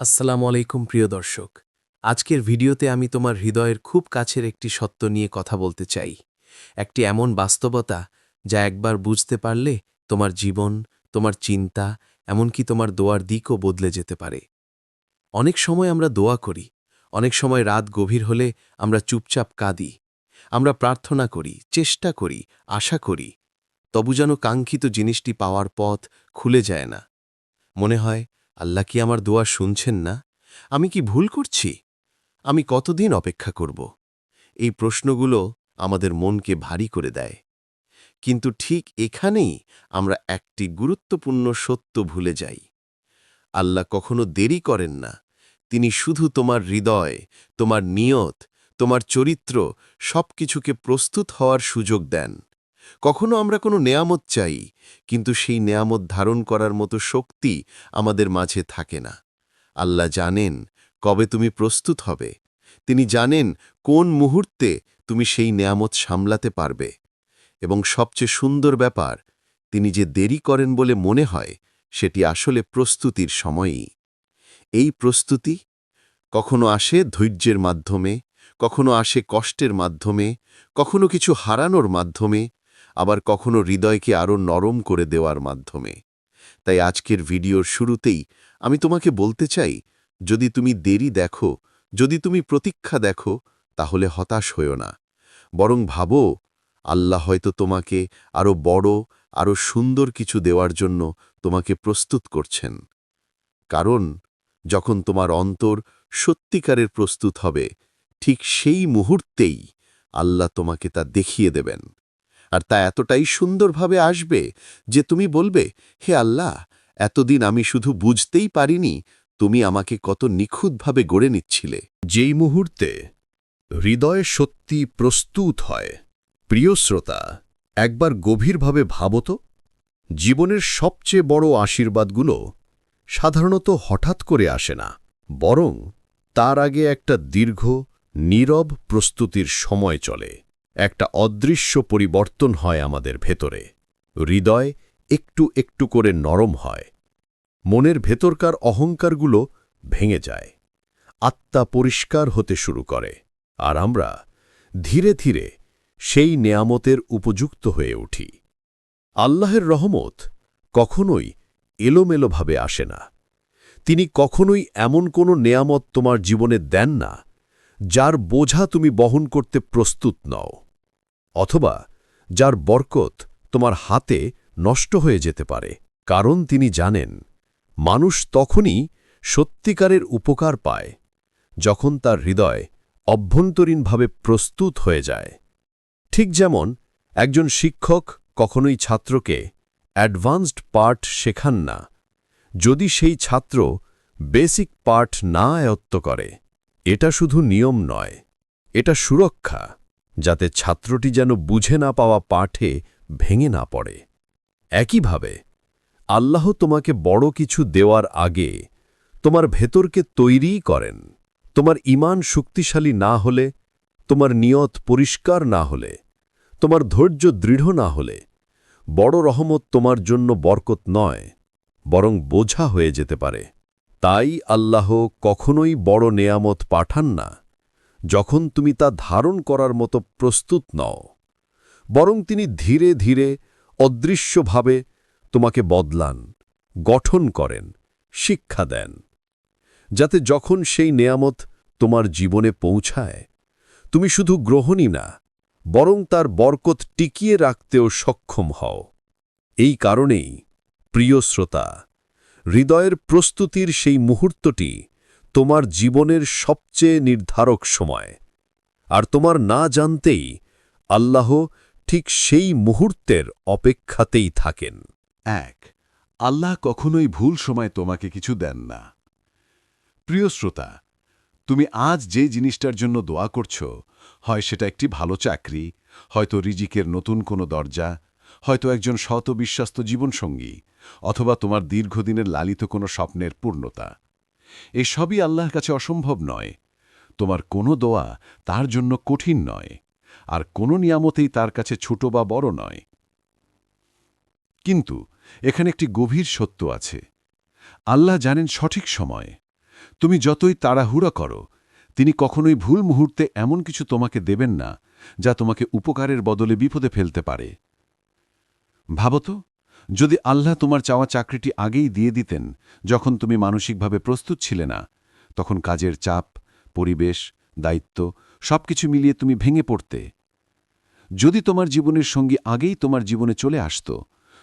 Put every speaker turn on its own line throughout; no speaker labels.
আসসালামু আলাইকুম, প্রিয় দর্শক। আজকের ভিডিওতে আমি তোমার হৃদয়ের খুব কাছের একটি সত্য নিয়ে কথা বলতে চাই। একটি এমন বাস্তবতা যা একবার বুঝতে পারলে তোমার জীবন, তোমার চিন্তা, এমনকি তোমার দোয়ার দিকও বদলে যেতে পারে। অনেক সময় আমরা দোয়া করি, অনেক সময় রাত গভীর হলে আমরা চুপচাপ কাঁদি। আমরা প্রার্থনা করি, চেষ্টা করি, আশা করি, তবু যেন কাঙ্ক্ষিত জিনিসটি পাওয়ার পথ খুলে যায় না। মনে হয় আল্লাহ কি আমার দোয়া শুনছেন না? আমি কি ভুল করছি? আমি কতদিন অপেক্ষা করব? এই প্রশ্নগুলো আমাদের মনকে ভারী করে দেয়। কিন্তু ঠিক এখানেই আমরা একটি গুরুত্বপূর্ণ সত্য ভুলে যাই। আল্লাহ কখনো দেরি করেন না। তিনি শুধু তোমার হৃদয়, তোমার নিয়ত, তোমার চরিত্র সব কিছুকে প্রস্তুত হওয়ার সুযোগ দেন। কখনো আমরা কোনো নেয়ামত চাই, কিন্তু সেই নেয়ামত ধারণ করার মতো শক্তি আমাদের মাঝে থাকে না। আল্লাহ জানেন কবে তুমি প্রস্তুত হবে। তিনি জানেন কোন মুহূর্তে তুমি সেই নেয়ামত সামলাতে পারবে। এবং সবচেয়ে সুন্দর ব্যাপার, তিনি যে দেরি করেন বলে মনে হয়, সেটি আসলে প্রস্তুতির সময়ই। এই প্রস্তুতি কখনো আসে ধৈর্যের মাধ্যমে, কখনো আসে কষ্টের মাধ্যমে, কখনো কিছু হারানোর মাধ্যমে আবার কখনো হৃদয়কে আরও নরম করে দেওয়ার মাধ্যমে। তাই আজকের ভিডিওর শুরুতেই আমি তোমাকে বলতে চাই, যদি তুমি দেরি দেখো, যদি তুমি প্রতীক্ষা দেখো, তাহলে হতাশ হইও না। বরং ভাবো, আল্লাহ হয়তো তোমাকে আরও বড় আরও সুন্দর কিছু দেওয়ার জন্য তোমাকে প্রস্তুত করছেন। কারণ, যখন তোমার অন্তর সত্যিকারের প্রস্তুত হবে, ঠিক সেই মুহূর্তেই আল্লাহ তোমাকে তা দেখিয়ে দেবেন। আর তা এতটাই সুন্দরভাবে আসবে যে তুমি বলবে, হে আল্লাহ, এতদিন আমি শুধু বুঝতেই পারিনি তুমি আমাকে কত নিখুঁতভাবে গড়ে নিচ্ছিলে।
যেই মুহূর্তে হৃদয় সত্যি প্রস্তুত হয়, প্রিয় শ্রোতা, একবার গভীরভাবে ভাবত জীবনের সবচেয়ে বড় আশীর্বাদগুলো সাধারণত হঠাৎ করে আসে না, বরং তার আগে একটা দীর্ঘ, নীরব প্রস্তুতির সময় চলে। একটা অদৃশ্য পরিবর্তন হয় আমাদের ভেতরে। হৃদয় একটু একটু করে নরম হয়। মনের ভেতরকার অহংকারগুলো ভেঙে যায়। আত্মা পরিষ্কার হতে শুরু করে। আর আমরা ধীরে ধীরে সেই নেয়ামতের উপযুক্ত হয়ে উঠি। আল্লাহের রহমত কখনোই এলোমেলোভাবে আসে না। তিনি কখনোই এমন কোনো নেয়ামত তোমার জীবনে দেন না, যার বোঝা তুমি বহন করতে প্রস্তুত নও। অথবা যার বরকত তোমার হাতে নষ্ট হয়ে যেতে পারে। কারণ তিনি জানেন, মানুষ তখনই সত্যিকারের উপকার পায়, যখন তার হৃদয় অভ্যন্তরীণভাবে প্রস্তুত হয়ে যায়। ঠিক যেমন, একজন শিক্ষক কখনোই ছাত্রকে অ্যাডভান্সড পার্ট শেখান না, যদি সেই ছাত্র বেসিক পার্ট না আয়ত্ত করে। এটা শুধু নিয়ম নয়, এটা সুরক্ষা। যাতে ছাত্রটি যেন বুঝে না পাওয়া পাঠে ভেঙে না পড়ে। একইভাবে, আল্লাহ তোমাকে বড় কিছু দেওয়ার আগে তোমার ভেতরকে তৈরিই করেন। তোমার ইমান শক্তিশালী না হলে, তোমার নিয়ত পরিষ্কার না হলে, তোমার ধৈর্য দৃঢ় না হলে, বড় রহমত তোমার জন্য বরকত নয়, বরং বোঝা হয়ে যেতে পারে। তাই আল্লাহ কখনোই বড় নেয়ামত পাঠান না। যখন তুমি তা ধারণ করার মতো প্রস্তুত নও, বরং তিনি ধীরে ধীরে অদৃশ্যভাবে তোমাকে বদলান, গঠন করেন, শিক্ষা দেন, যাতে যখন সেই নেয়ামত তোমার জীবনে পৌঁছায়, তুমি শুধু গ্রহণই না, বরং তার বরকত টিকিয়ে রাখতেও সক্ষম হও। এই কারণেই, প্রিয় শ্রোতা, হৃদয়ের প্রস্তুতির সেই মুহূর্তটি তোমার জীবনের সবচেয়ে নির্ধারক সময়। আর তোমার না জানতেই আল্লাহ ঠিক সেই মুহূর্তের অপেক্ষাতেই থাকেন।
এক, আল্লাহ কখনোই ভুল সময় তোমাকে কিছু দেন না। প্রিয় শ্রোতা, তুমি আজ যে জিনিসটার জন্য দোয়া করছ, হয় সেটা একটি ভালো চাকরি, হয়তো রিজিকের নতুন কোনো দরজা, হয়তো একজন শত বিশ্বস্ত জীবনসঙ্গী, অথবা তোমার দীর্ঘদিনের লালিত কোনো স্বপ্নের পূর্ণতা। এই সবই আল্লাহর কাছে অসম্ভব নয়। তোমার কোনো দোয়া তার জন্য কঠিন নয়, আর কোনো নিয়ামতেই তার কাছে ছোট বা বড় নয়। কিন্তু এখানে একটি গভীর সত্য আছে। আল্লাহ জানেন সঠিক সময়। তুমি যতই তাড়াহুড়া করো, তিনি কখনোই ভুল মুহূর্তে এমন কিছু তোমাকে দেবেন না, যা তোমাকে উপকারের বদলে বিপদে ফেলতে পারে। ভাবত যদি আল্লাহ তোমার চাওয়া চাকরিটি আগেই দিয়ে দিতেন, যখন তুমি মানসিকভাবে প্রস্তুত ছিলে না, তখন কাজের চাপ, পরিবেশ, দায়িত্ব, সবকিছু মিলিয়ে তুমি ভেঙে পড়তে। যদি তোমার জীবনের সঙ্গী আগেই তোমার জীবনে চলে আসত,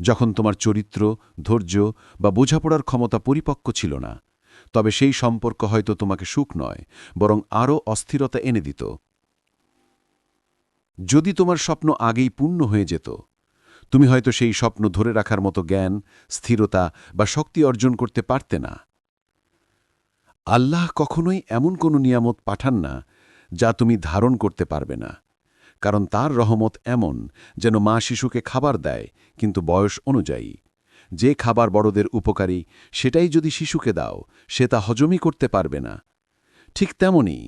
যখন তোমার চরিত্র, ধৈর্য বা বোঝাপড়ার ক্ষমতা পরিপক্ক ছিল না, তবে সেই সম্পর্ক হয়তো তোমাকে সুখ নয়, বরং আরও অস্থিরতা এনে দিত। যদি তোমার স্বপ্ন আগেই পূর্ণ হয়ে যেত তুমি হয়তো সেই স্বপ্ন ধরে রাখার মতো জ্ঞান, স্থিরতা বা শক্তি অর্জন করতে পারতে না। আল্লাহ কখনোই এমন কোনো নিয়ামত পাঠান না যা তুমি ধারণ করতে পারবে না, কারণ তার রহমত এমন যেন মা শিশুকে খাবার দেয় কিন্তু বয়স অনুযায়ী। যে খাবার বড়দের উপকারী, সেটাই যদি শিশুকে দাও, সে তা হজমই করতে পারবে না। ঠিক তেমনি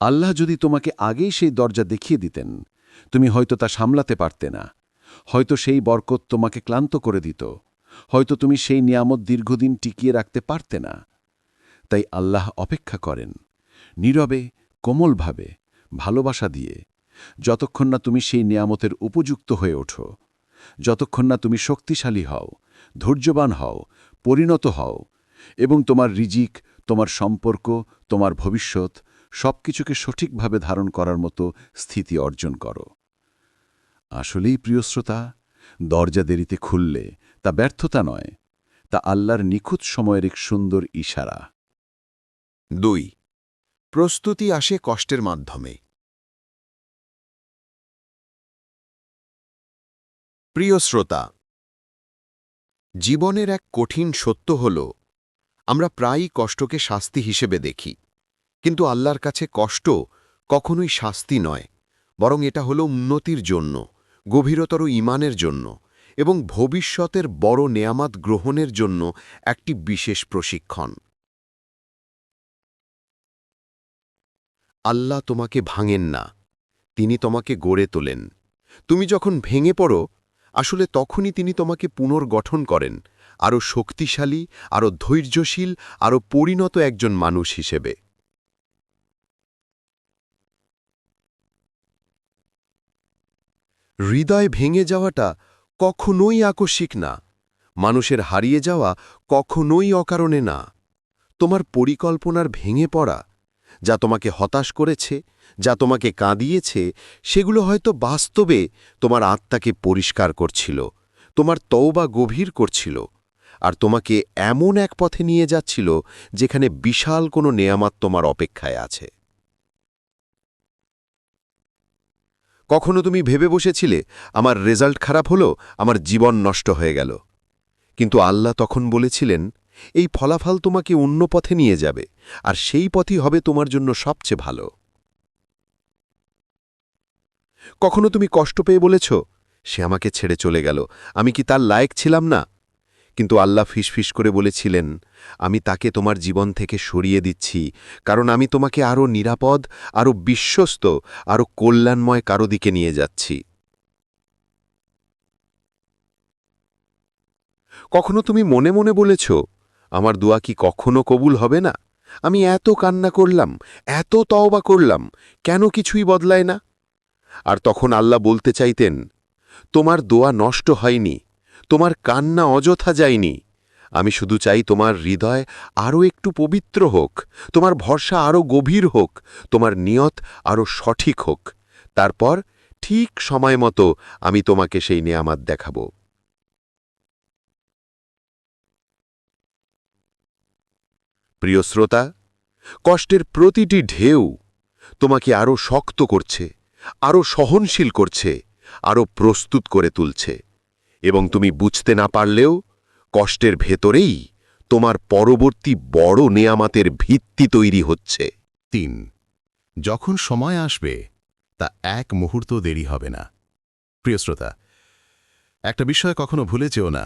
আল্লাহ যদি তোমাকে আগেই সেই দরজা দেখিয়ে দিতেন, তুমি হয়তো তা সামলাতে পারতে না। হয়তো সেই বরকত তোমাকে ক্লান্ত করে দিত। হয়তো তুমি সেই নিয়ামত দীর্ঘদিন টিকিয়ে রাখতে পারতে না। তাই আল্লাহ অপেক্ষা করেন, নীরবে, কোমলভাবে, ভালোবাসা দিয়ে, যতক্ষণ না তুমি সেই নিয়ামতের উপযুক্ত হয়ে ওঠো, যতক্ষণ না তুমি শক্তিশালী হও, ধৈর্যবান হও, পরিণত হও এবং তোমার রিজিক, তোমার সম্পর্ক, তোমার ভবিষ্যৎ সবকিছুকে সঠিকভাবে ধারণ করার মতো স্থিতি অর্জন করো। আসলেই প্রিয় শ্রোতা, দরজা দেরিতে খুললে তা ব্যর্থতা নয়, তা আল্লাহর নিখুঁত সময়ের এক সুন্দর ইশারা।
দুই, প্রস্তুতি আসে কষ্টের মাধ্যমে। প্রিয় শ্রোতা, জীবনের এক কঠিন সত্য হল, আমরা প্রায়ই কষ্টকে শাস্তি হিসেবে দেখি, কিন্তু আল্লাহর কাছে কষ্ট কখনোই শাস্তি নয়, বরং এটা হল উন্নতির জন্য। গভীরতর ইমানের জন্য এবং ভবিষ্যতের বড় নেয়ামাত গ্রহণের জন্য একটি বিশেষ প্রশিক্ষণ। আল্লাহ তোমাকে ভাঙেন না, তিনি তোমাকে গড়ে তোলেন। তুমি যখন ভেঙে পড়ো, আসলে তখনই তিনি তোমাকে পুনর্গঠন করেন আরও শক্তিশালী আরও ধৈর্যশীল আরও পরিণত একজন মানুষ হিসেবে। হৃদয় ভেঙে যাওয়াটা কখনোই আকস্মিক না। মানুষের হারিয়ে যাওয়া কখনোই অকারণে না। তোমার পরিকল্পনার ভেঙে পড়া, যা তোমাকে হতাশ করেছে, যা তোমাকে কাঁদিয়েছে, সেগুলো হয়তো বাস্তবে তোমার আত্মাকে পরিষ্কার করছিল, তোমার তওবা গভীর করছিল, আর তোমাকে এমন এক পথে নিয়ে যাচ্ছিল যেখানে বিশাল কোনো নেয়ামাত তোমার অপেক্ষায় আছে। কখনো তুমি ভেবে বসেছিলে, আমার রেজাল্ট খারাপ হলো, আমার জীবন নষ্ট হয়ে গেল কিন্তু আল্লাহ তখন বলেছিলেন, এই ফলাফল তোমাকে অন্য পথে নিয়ে যাবে, আর সেই পথই হবে তোমার জন্য সবচেয়ে ভালো কখনো তুমি কষ্ট পেয়ে বলেছ, সে আমাকে ছেড়ে চলে গেল, আমি কি তার লায়ক ছিলাম না? কিন্তু আল্লাহ ফিসফিস করে বলেছিলেন, আমি তাকে তোমার জীবন থেকে সরিয়ে দিচ্ছি, কারণ আমি তোমাকে আরও নিরাপদ আরও বিশ্বস্ত আরও কল্যাণময় কারও দিকে নিয়ে যাচ্ছি। কখনো তুমি মনে মনে বলেছ, আমার দোয়া কি কখনো কবুল হবে না? আমি এত কান্না করলাম, এত তওবা করলাম, কেন কিছুই বদলায় না আর তখন আল্লাহ বলতে চাইতেন, তোমার দোয়া নষ্ট হয়নি তোমার কান্না অযথা যায়নি। আমি শুধু চাই তোমার হৃদয় আরও একটু পবিত্র হোক, তোমার ভরসা আরও গভীর হোক, তোমার নিয়ত আরও সঠিক হোক। তারপর ঠিক সময় মতো আমি তোমাকে সেই নেয়ামাত দেখাব। প্রিয় শ্রোতা, কষ্টের প্রতিটি ঢেউ তোমাকে আরও শক্ত করছে, আরও সহনশীল করছে, আরও প্রস্তুত করে তুলছে। এবং তুমি বুঝতে না পারলেও কষ্টের ভেতরেই তোমার পরবর্তী বড় নেয়ামাতের ভিত্তি তৈরি হচ্ছে।
তিন, যখন সময় আসবে, তা এক মুহূর্ত দেরি হবে না। প্রিয় শ্রোতা, একটা বিষয় কখনো ভুলে যেও না।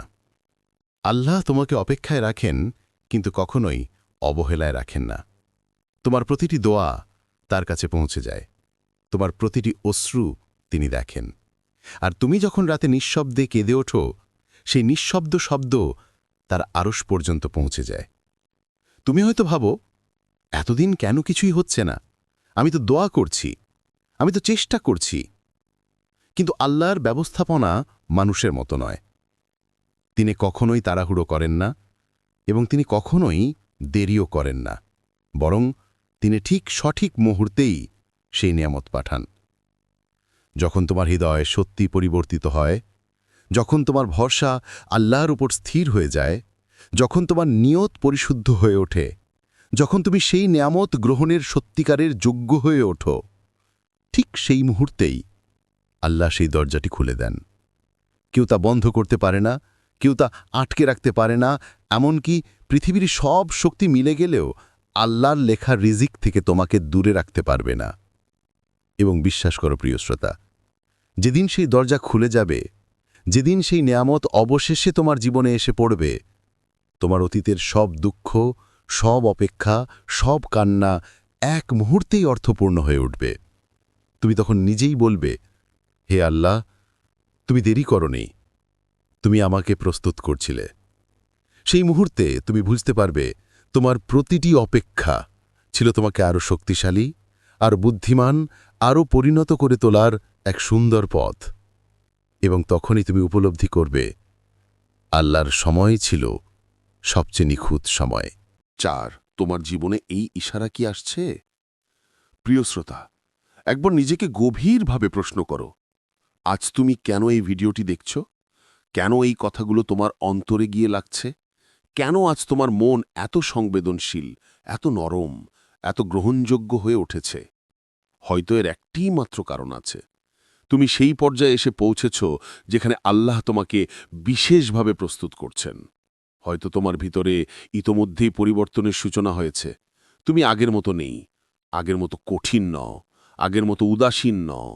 আল্লাহ তোমাকে অপেক্ষায় রাখেন, কিন্তু কখনোই অবহেলায় রাখেন না। তোমার প্রতিটি দোয়া তার কাছে পৌঁছে যায়। তোমার প্রতিটি অশ্রু তিনি দেখেন। আর তুমি যখন রাতে নিঃশব্দে কেঁদে ওঠো, সেই নিঃশব্দ শব্দ তার আরস পর্যন্ত পৌঁছে যায়। তুমি হয়তো ভাবো,
এতদিন কেন কিছুই হচ্ছে না? আমি তো দোয়া করছি, আমি তো চেষ্টা করছি। কিন্তু আল্লাহর ব্যবস্থাপনা মানুষের মতো নয়। তিনি কখনোই তাড়াহুড়ো করেন না এবং তিনি কখনোই দেরিও করেন না, বরং তিনি ঠিক সঠিক মুহূর্তেই সেই নিয়ামত পাঠান। যখন তোমার হৃদয় সত্যি পরিবর্তিত হয়, যখন তোমার ভরসা আল্লাহর উপর স্থির হয়ে যায়, যখন তোমার নিয়ত পরিশুদ্ধ হয়ে ওঠে, যখন তুমি সেই নিয়ামত গ্রহণের সত্যিকারের যোগ্য হয়ে ওঠো, ঠিক সেই মুহূর্তেই আল্লাহ সেই দরজাটি খুলে দেন। কেউ তা বন্ধ করতে পারে না, কেউ তা আটকে রাখতে পারে না, এমনকি পৃথিবীর সব শক্তি মিলে গেলেও আল্লাহর লেখা রিজিক থেকে তোমাকে দূরে রাখতে পারবে না। এবং বিশ্বাস করো প্রিয় শ্রোতা, যেদিন সেই দরজা খুলে যাবে, যেদিন সেই নেয়ামত অবশেষে তোমার জীবনে এসে পড়বে, তোমার অতীতের সব দুঃখ, সব অপেক্ষা, সব কান্না এক মুহূর্তেই অর্থপূর্ণ হয়ে উঠবে। তুমি তখন নিজেই বলবে, হে আল্লাহ, তুমি দেরি করনি, তুমি আমাকে প্রস্তুত করছিলে। সেই মুহূর্তে তুমি বুঝতে পারবে, তোমার প্রতিটি অপেক্ষা ছিল তোমাকে আরও শক্তিশালী আর বুদ্ধিমান আরও পরিণত করে তোলার এক সুন্দর পথ। এবং তখনই তুমি উপলব্ধি করবে, আল্লাহর সময় ছিল সবচেয়ে নিখুঁত সময়।
চার, তোমার জীবনে এই ইশারা কি আসছে? প্রিয় শ্রোতা, একবার নিজেকে গভীরভাবে প্রশ্ন করো, আজ তুমি কেন এই ভিডিওটি দেখছ? কেন এই কথাগুলো তোমার অন্তরে গিয়ে লাগছে? কেন আজ তোমার মন এত সংবেদনশীল, এত নরম, এত গ্রহণযোগ্য হয়ে উঠেছে? হয়তো এর একটিই মাত্র কারণ আছে। তুমি সেই পর্যায়ে এসে পৌঁছেছ যেখানে আল্লাহ তোমাকে বিশেষভাবে প্রস্তুত করছেন। হয়তো তোমার ভিতরে ইতোমধ্যেই পরিবর্তনের সূচনা হয়েছে। তুমি আগের মতো নেই। আগের মতো কঠিন নও। আগের মতো উদাসীন নও।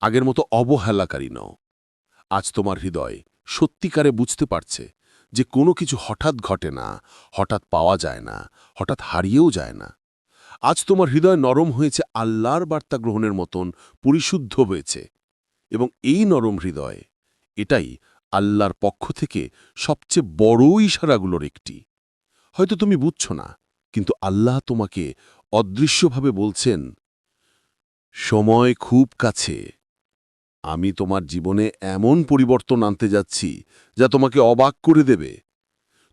আগের মতো অবহেলাকারী নও। আজ তোমার হৃদয় সত্যিকারে বুঝতে পারছে যে কোনো কিছু হঠাৎ ঘটে না, হঠাৎ পাওয়া যায় না, হঠাৎ হারিয়েও যায় না। আজ তোমার হৃদয় নরম হয়েছে আল্লাহর বার্তা গ্রহণের মতন, পরিশুদ্ধ হয়েছে। এবং এই নরম হৃদয়, এটাই আল্লাহর পক্ষ থেকে সবচেয়ে বড় ইশারাগুলোর একটি। হয়তো তুমি বুঝছ না, কিন্তু আল্লাহ তোমাকে অদৃশ্যভাবে বলছেন, সময় খুব কাছে। আমি তোমার জীবনে এমন পরিবর্তন আনতে যাচ্ছি যা তোমাকে অবাক করে দেবে।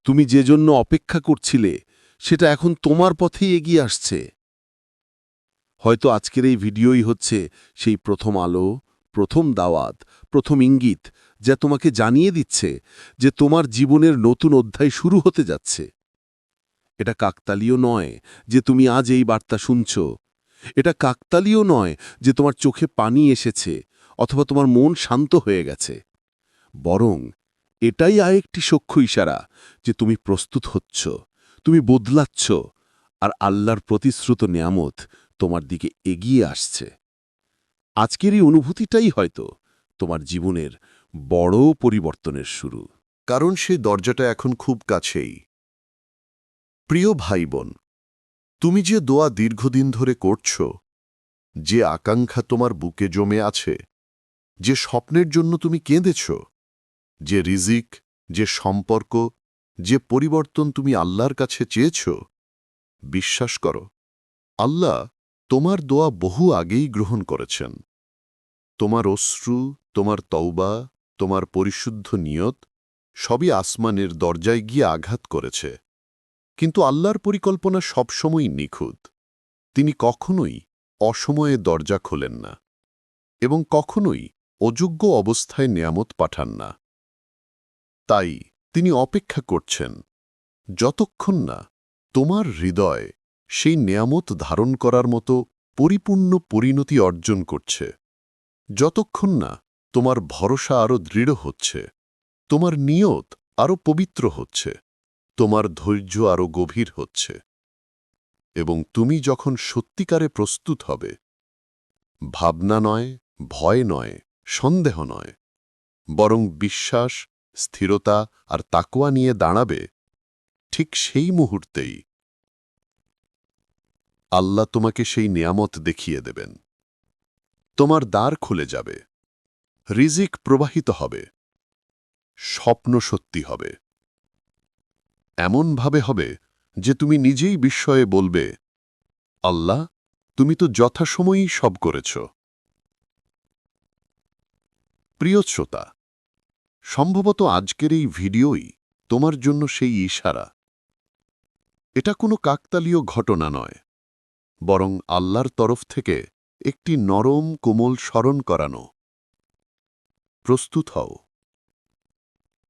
তুমি যে জন্য অপেক্ষা করছিলে, সেটা এখন তোমার পথেই এগিয়ে আসছে। হয়তো আজকের এই ভিডিওই হচ্ছে সেই প্রথম আলো, প্রথম দাওয়াত, প্রথম ইঙ্গিত যা তোমাকে জানিয়ে দিচ্ছে যে তোমার জীবনের নতুন অধ্যায় শুরু হতে যাচ্ছে। এটা কাকতালীয় নয় যে তুমি আজ এই বার্তা শুনছ। এটা কাকতালীয় নয় যে তোমার চোখে পানি এসেছে অথবা তোমার মন শান্ত হয়ে গেছে। বরং এটাই আরেকটি সক্ষ ইশারা যে তুমি প্রস্তুত হচ্ছ, তুমি বদলাচ্ছ আর আল্লাহর প্রতিশ্রুত নিয়ামত তোমার দিকে এগিয়ে আসছে। আজকের এই অনুভূতিটাই হয়তো তোমার জীবনের বড় পরিবর্তনের শুরু।
কারণ সেই দরজাটা এখন খুব কাছেই। প্রিয় ভাই বোন তুমি যে দোয়া দীর্ঘদিন ধরে করছ, যে আকাঙ্ক্ষা তোমার বুকে জমে আছে, যে স্বপ্নের জন্য তুমি কেঁদেছ, যে রিজিক, যে সম্পর্ক, যে পরিবর্তন তুমি আল্লাহর কাছে চেয়েছ, বিশ্বাস করো, আল্লাহ তোমার দোয়া বহু আগেই গ্রহণ করেছেন। তোমার অশ্রু, তোমার তওবা, তোমার পরিশুদ্ধ নিয়ত সবই আসমানের দরজায় গিয়ে আঘাত করেছে। কিন্তু আল্লাহর পরিকল্পনা সবসময়ই নিখুঁত। তিনি কখনোই অসময়ে দরজা খোলেন না এবং কখনোই অযোগ্য অবস্থায় নিয়ামত পাঠান না। তাই তিনি অপেক্ষা করছেন, যতক্ষণ না তোমার হৃদয় সেই নেয়ামত ধারণ করার মতো পরিপূর্ণ পরিণতি অর্জন করছে। যতক্ষণ না তোমার ভরসা আরও দৃঢ় হচ্ছে, তোমার নিয়ত আরও পবিত্র হচ্ছে, তোমার ধৈর্য আরও গভীর হচ্ছে এবং তুমি যখন সত্যিকারে প্রস্তুত হবে, ভাবনা নয়, ভয় নয়, সন্দেহ নয়, বরং বিশ্বাস, স্থিরতা আর তাকোয়া নিয়ে দাঁড়াবে, ঠিক সেই মুহূর্তেই আল্লাহ তোমাকে সেই নিয়ামত দেখিয়ে দেবেন। তোমার দ্বার খুলে যাবে। রিজিক প্রবাহিত হবে। স্বপ্ন সত্যি হবে। এমনভাবে হবে যে তুমি নিজেই বিস্ময়ে বলবে,
আল্লাহ, তুমি তো যথাসময়েই সব করেছ। প্রিয় শ্রোতা, সম্ভবত আজকের এই ভিডিওই তোমার জন্য সেই ইশারা। এটা কোনো কাকতালীয় ঘটনা নয়। বরং আল্লাহর তরফ থেকে একটি নরম কোমল স্মরণ করানো। প্রস্তুত হও।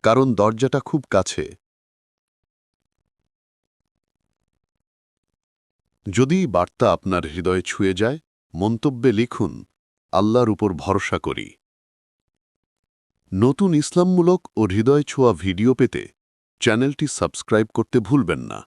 কারণ দরজাটা খুব কাছে। যদি বার্তা আপনার হৃদয়ে ছুঁয়ে যায়, মন্তব্যে লিখুন, আল্লাহর উপর ভরসা করি। নতুন ইসলামমূলক ও হৃদয় ছোঁয়া ভিডিও পেতে চ্যানেলটি সাবস্ক্রাইব করতে ভুলবেন না।